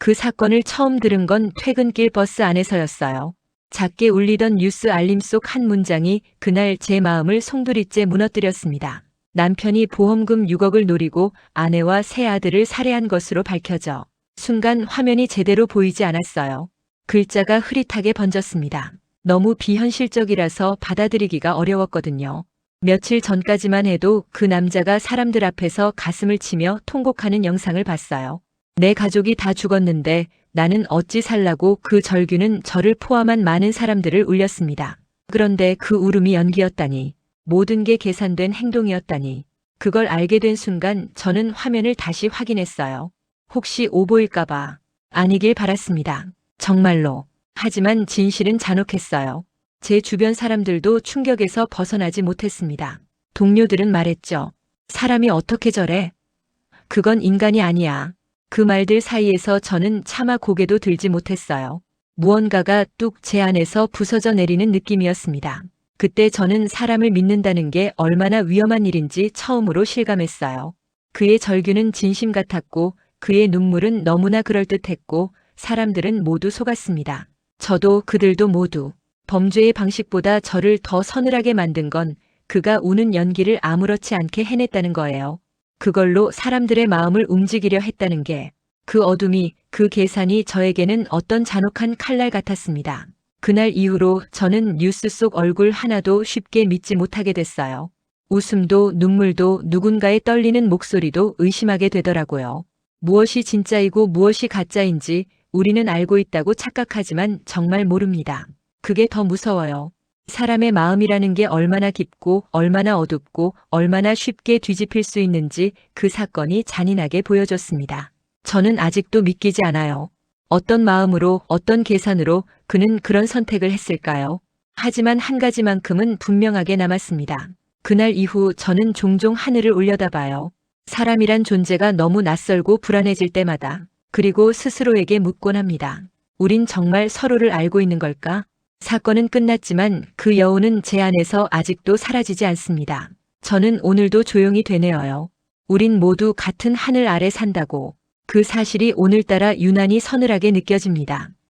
그 사건을 처음 들은 건 퇴근길 버스 안에서였어요. 작게 울리던 뉴스 알림 속 한 문장이 그날 제 마음을 송두리째 무너뜨렸습니다. 남편이 보험금 6억을 노리고 아내와 새 아들을 살해한 것으로 밝혀져 순간 화면이 제대로 보이지 않았어요. 글자가 흐릿하게 번졌습니다. 너무 비현실적이라서 받아들이기가 어려웠거든요. 며칠 전까지만 해도 그 남자가 사람들 앞에서 가슴을 치며 통곡하는 영상을 봤어요. 내 가족이 다 죽었는데 나는 어찌 살라고 그 절규는 저를 포함한 많은 사람들을 울렸습니다. 그런데 그 울음이 연기였다니, 모든 게 계산된 행동이었다니, 그걸 알게 된 순간 저는 화면을 다시 확인했어요. 혹시 오보일까봐. 아니길 바랐습니다. 정말로. 하지만 진실은 잔혹했어요. 제 주변 사람들도 충격에서 벗어나지 못했습니다. 동료들은 말했죠. 사람이 어떻게 저래? 그건 인간이 아니야. 그 말들 사이에서 저는 차마 고개도 들지 못했어요. 무언가가 뚝 제 안에서 부서져 내리는 느낌이었습니다. 그때 저는 사람을 믿는다는 게 얼마나 위험한 일인지 처음으로 실감했어요. 그의 절규는 진심 같았고 그의 눈물은 너무나 그럴듯했고 사람들은 모두 속았습니다. 저도 그들도 모두 범죄의 방식보다 저를 더 서늘하게 만든 건 그가 우는 연기를 아무렇지 않게 해냈다는 거예요. 그걸로 사람들의 마음을 움직이려 했다는 게 그 어둠이 그 계산이 저에게는 어떤 잔혹한 칼날 같았습니다. 그날 이후로 저는 뉴스 속 얼굴 하나도 쉽게 믿지 못하게 됐어요. 웃음도 눈물도 누군가의 떨리는 목소리도 의심하게 되더라고요. 무엇이 진짜이고 무엇이 가짜인지 우리는 알고 있다고 착각하지만 정말 모릅니다. 그게 더 무서워요. 사람의 마음이라는 게 얼마나 깊고 얼마나 어둡고 얼마나 쉽게 뒤집힐 수 있는지 그 사건이 잔인하게 보여줬습니다. 저는 아직도 믿기지 않아요. 어떤 마음으로 어떤 계산으로 그는 그런 선택을 했을까요? 하지만 한 가지만큼은 분명하게 남았습니다. 그날 이후 저는 종종 하늘을 올려다봐요. 사람이란 존재가 너무 낯설고 불안해질 때마다 그리고 스스로에게 묻곤 합니다. 우린 정말 서로를 알고 있는 걸까? 사건은 끝났지만 그 여운은 제 안에서 아직도 사라지지 않습니다. 저는 오늘도 조용히 되뇌어요. 우린 모두 같은 하늘 아래 산다고. 그 사실이 오늘따라 유난히 서늘하게 느껴집니다.